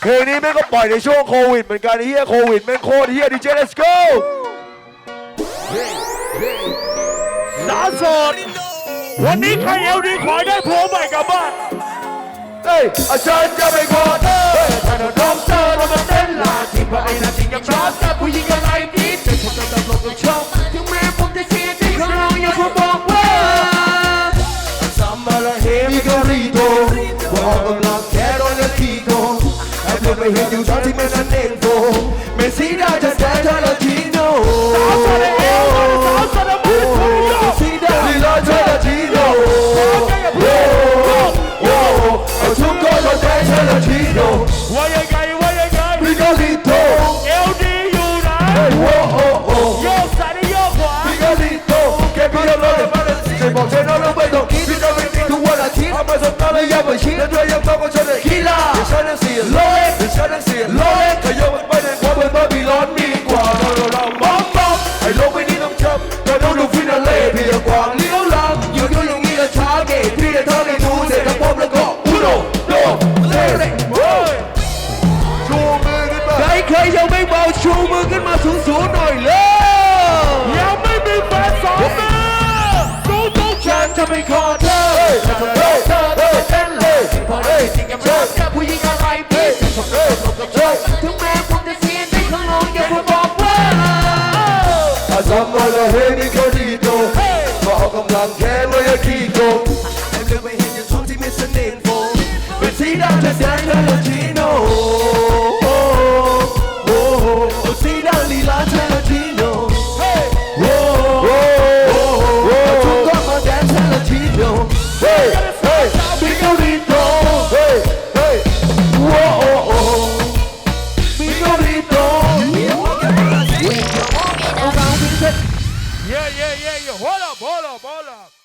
เพลงนี้แม่งก็ปล่อยในช่วงโควิดเหมือนกันเฮียโควิดแม่งโคตรเฮียดีเจ let's go สาสอดวันนี้ใครเอวดีขอได้ผล่ใหม่กลับบ้านเฮ้ยอาจารย์จะไปกอดเอ้ยอต่ารย์้องเจอเรามาเต้น me hear you shouting men and info. Me see that just like a of the air, south of the see that the Lord's a Latino. ก็ชนเลยคีลาอย่าใช้น้ำเสียงล้อเล่อย่าใช้น้เสียงลเล่ขยับไปในความเป็นบาบิลอนดีกว่าเราเราเราบอมบอมไอ้โลกใบนี่ต้องช้ำแต่ต้องดูฟินาเล่เพียงกว่าเลี้ยวหลังอยู่ย้วยอย่างนี้ก็ช้าเกตพี่ได้เท่าได้ดูเสร็จแล้วพบแล้วก็อุโนโดเล่ชูมือขึ้นมาใครใครยังไม่เบาชูมือขึ้นมาสูงสูงหน่อยเลยยังไม่มีแฟนสองนือรู้ต้องฉันจะไม่ขอเธอ sambal na hemi ko dito Maokam lang kelo ya kiko Nagkabahin yung tong di misa ninfo Betida na dana na chino Oh, oh, oh, oh, oh, oh, oh, oh, oh, oh, oh, bola, bola, bola.